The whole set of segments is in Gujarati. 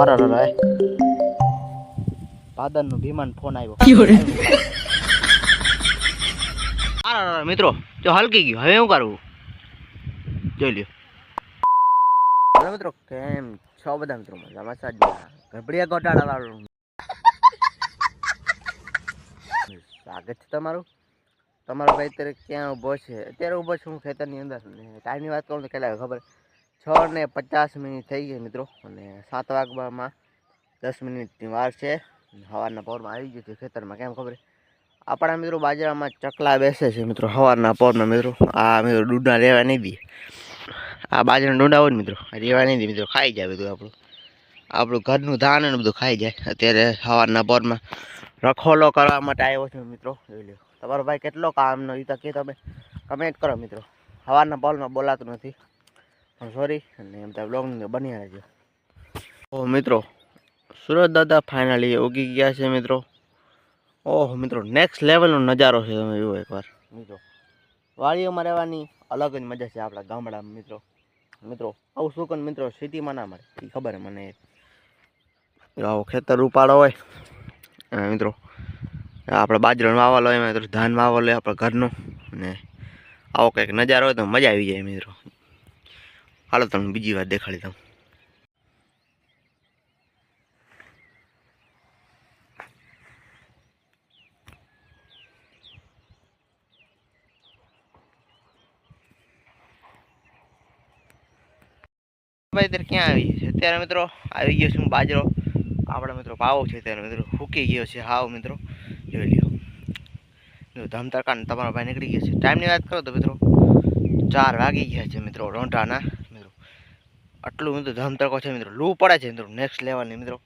અરે અરે પાદર પાદરનું ભીમાન ફોન આવ્યો. મારા મિત્રો જો હલકી ગયું. હવે શું કરવું જોઈ લ્યો. હલો મિત્રો. કેમ છો બધા મિત્રો? મજામાં સાજા ગભડિયા ગોટાળા વાળું સ્વાગત છે તમારું. તમારો ભાઈ અત્યારે ક્યાં ઊભો છે? અત્યારે ઊભો છું હું ખેતરની અંદર. ને ટાઈમની વાત કરું તો કેટલા ખબર. છ ને પચાસ મિનિટ થઈ ગઈ મિત્રો. અને સાત વાગવામાં દસ મિનિટની વાર છે. સવારના પોરમાં આવી ગયું છે ખેતરમાં, કેમ ખબર? આપણા મિત્રો બાજરામાં ચકલા બેસે છે મિત્રો સવારના પોરમાં મિત્રો. આ મિત્રો ડૂડા રહેવા નહીં દે આ બાજરાના ડુંડા હોય ને મિત્રો રહેવા નહીં દે મિત્રો, ખાઈ જાય બધું આપણું. આપણું ઘરનું ધાન ને બધું ખાઈ જાય. અત્યારે સવારના પોરમાં રખોલો કરવા માટે આવ્યો છું મિત્રો, જોઈ લો તમારો ભાઈ કેટલો કામનો એ તો કે તમે કમેન્ટ કરો મિત્રો. સવારના પોલમાં બોલાતું નથી. સોરી અને એમ તો બ્લોગની બની રહેજો ઓહ મિત્રો, સુરત દાદા ફાઇનલી ઉગી ગયા છે મિત્રો. ઓહ મિત્રો નેક્સ્ટ લેવલનો નજારો છે તમે જુઓ એકવાર. મિત્રો, વાડીઓમાં રહેવાની અલગ જ મજા છે આપણા ગામડામાં, મિત્રો. મિત્રો, આવું કરે મિત્રો, સિટીમાં ના મળે. એ ખબર છે મને. આવો ખેતર ઉપાડો હોય. મિત્રો, આપણે બાજરણ વાવલ હોય મિત્રો ધાન વાવલ હોય આપણા ઘરનું. ને આવો કંઈક નજારો હોય તો મજા આવી જાય મિત્રો. હાલો, તમને બીજી વાર દેખાડી દઉં. અત્યારે ક્યાં આવી છે? અત્યારે મિત્રો આવી ગયો છું બાજરો. આપણા મિત્રો પાવો છે ત્યારે મિત્રો ફૂકી ગયો છે હાવ મિત્રો. જોઈ લ્યો. જો ધમતરકાને તમારો ભાઈ નીકળી ગયો છે. ટાઈમની વાત કરો તો મિત્રો, ચાર વાગી ગયા છે મિત્રો રોંઢાના. આટલું મિત્રો ધમતરકો છે મિત્રો. લૂ પડે છે મિત્રો નેક્સ્ટ લેવલની મિત્રો.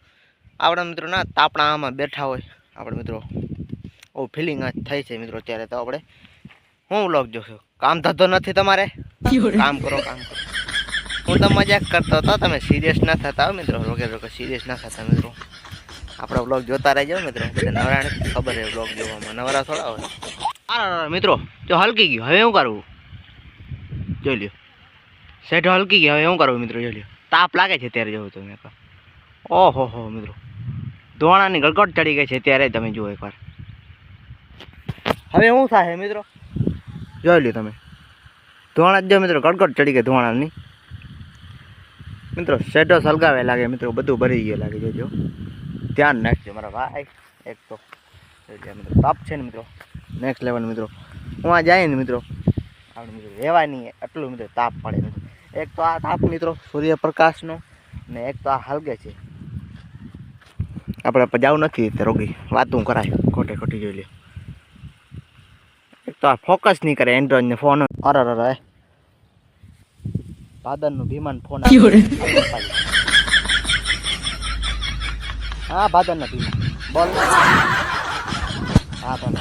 આપણા મિત્રો ના તાપણા આમાં બેઠા હોય. આપણે મિત્રો ઓ ફિલિંગ થાય છે મિત્રો અત્યારે તો આપણે. હું વ્લોગ જોશું કામ ધંધો નથી તમારે? કામ કરો કામ કરો. હું તો મજાક કરતો હતો તમે સિરિયસ ના થતા હો મિત્રો. રોકે રોકે સિરિયસ ના થતા મિત્રો. આપણો બ્લોગ જોતા રહેજો મિત્રો. નવરાને ખબર છે બ્લોગ જોવામાં. નવરા થોડા હોય. મિત્રો જો હલકી ગયું. હવે શું કરવું જોઈ લ્યો. સેટ હલકી ગયો. હવે શું કરવું મિત્રો? લ્યો. તાપ લાગે છે ત્યારે જોવું તમે એકવાર ઓહો હો મિત્રો. ધોવાણાની ગળગટ ચડી ગઈ છે ત્યારે તમે જુઓ એકવાર. હવે શું થાય મિત્રો? જોઈ લ્યો તમે. ધોવાણા જ જો મિત્રો, ગળગટ ચડી ગઈ ધોવાણાની મિત્રો શેડો સળગાવે લાગે મિત્રો, બધું ભરી ગયું લાગે જોજો ધ્યાન નાખજો મારા ભાઈ. એક તો મિત્રો, તાપ છે ને મિત્રો. નેક્સ્ટ લેવલ મિત્રો. હું આ જાય ને મિત્રો. આપણે મિત્રો રહેવાય નહીં. એટલું મિત્રો તાપ પડે મિત્રો એક તો આ તાપ મિત્રો સૂર્યપ્રકાશનો ને એક તો આ હલગે છે. આપણે જવું નથી તે રોગી. વાતું કરાય. ખોટે ખોટી જોઈ લે. એક તો આ ફોકસ નહીં કરે એન્ડ્રોઈડ ને ફોન અરે અરે અરે. ભાદરનું વિમાન ફોન હા ભાદરના વિમાન બોલ. હા બોલ.